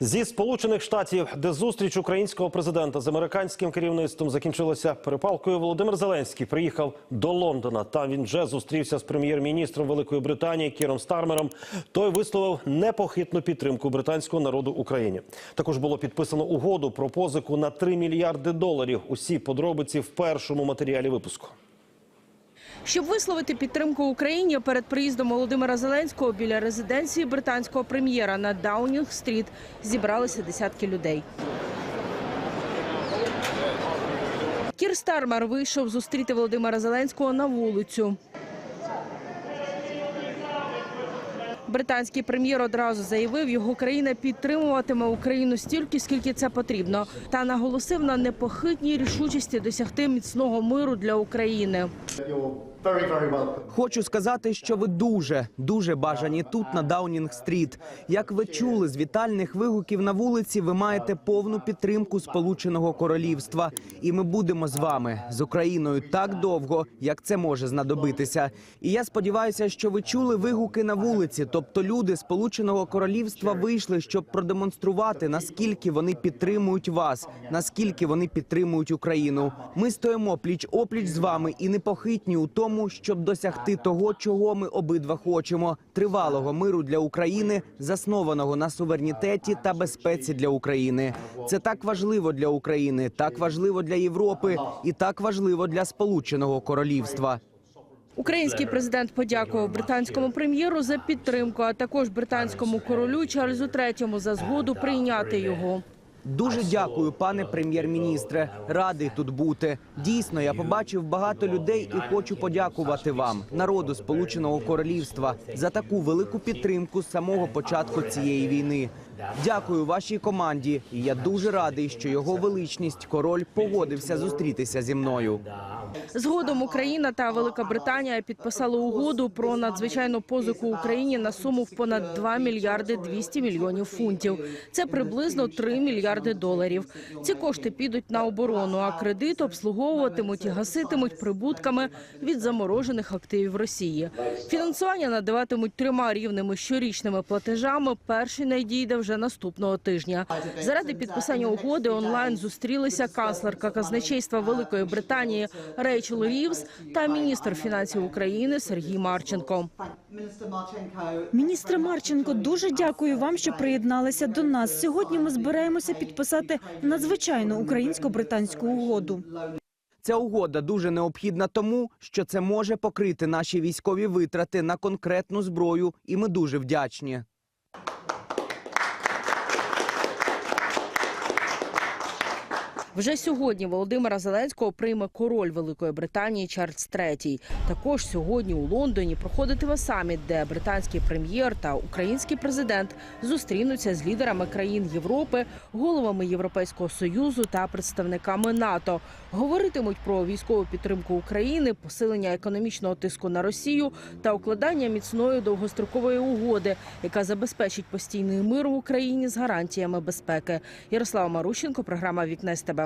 Зі сполучених штатів, де зустріч українського президента з американським керівництвом закінчилася перепалкою, Володимир Зеленський приїхав до Лондона. Там він вже зустрівся з прем'єр-міністром Великої Британії Кіром Стармером. Той висловив непохитну підтримку британського народу Україні. Також було підписано угоду про позику на 3 мільярди доларів. Усі подробиці в першому матеріалі випуску. Щоб висловити підтримку Україні перед приїздом Володимира Зеленського біля резиденції британського прем'єра на Даунінг-стріт зібралися десятки людей. Кір Стармер вийшов зустріти Володимира Зеленського на вулицю. Британський прем'єр одразу заявив, його країна підтримуватиме Україну стільки, скільки це потрібно, та наголосив на непохитній рішучості досягти міцного миру для України. Хочу сказати, що ви дуже, дуже бажані тут на Даунінг-стріт. Як ви чули з вітальних вигуків на вулиці, ви маєте повну підтримку Сполученого Королівства, і ми будемо з вами з Україною так довго, як це може знадобитися. І я сподіваюся, що ви чули вигуки на вулиці. Тобто, люди Сполученого Королівства вийшли, щоб продемонструвати наскільки вони підтримують вас, наскільки вони підтримують Україну. Ми стоїмо пліч опліч з вами і непохитні у тому, щоб досягти того, чого ми обидва хочемо: тривалого миру для України, заснованого на суверенітеті та безпеці для України. Це так важливо для України, так важливо для Європи і так важливо для Сполученого Королівства. Український президент подякував британському прем'єру за підтримку, а також британському королю Чарльзу III за згоду прийняти його. Дуже дякую, пане прем'єр-міністре. Радий тут бути. Дійсно, я побачив багато людей і хочу подякувати вам, народу Сполученого Королівства, за таку велику підтримку з самого початку цієї війни. Дякую вашій команді. Я дуже радий, що його величність король погодився зустрітися зі мною. Згодом Україна та Велика Британія підписали угоду про надзвичайну позику Україні на суму в понад 2 мільярди 200 мільйонів фунтів. Це приблизно 3 мільярди доларів. Ці кошти підуть на оборону, а кредит обслуговуватимуть і гаситимуть прибутками від заморожених активів Росії. Фінансування надаватимуть трьома рівними щорічними платежами. Перший надійде вже наступного тижня. Заради підписання угоди онлайн зустрілися канцлерка казначейства Великої Британії Рейчел Рівз та міністр фінансів України Сергій Марченко. Міністре Марченко, дуже дякую вам, що приєдналися до нас. Сьогодні ми збираємося підписати надзвичайну українсько-британську угоду. Ця угода дуже необхідна тому, що це може покрити наші військові витрати на конкретну зброю, і ми дуже вдячні. Вже сьогодні Володимира Зеленського прийме король Великої Британії Чарльз III. Також сьогодні у Лондоні проходитиме саміт, де британський прем'єр та український президент зустрінуться з лідерами країн Європи, головами Європейського союзу та представниками НАТО. Говоритимуть про військову підтримку України, посилення економічного тиску на Росію та укладання міцної довгострокової угоди, яка забезпечить постійний мир в Україні з гарантіями безпеки. Ярослава Марущенко, програма Вікне з тебе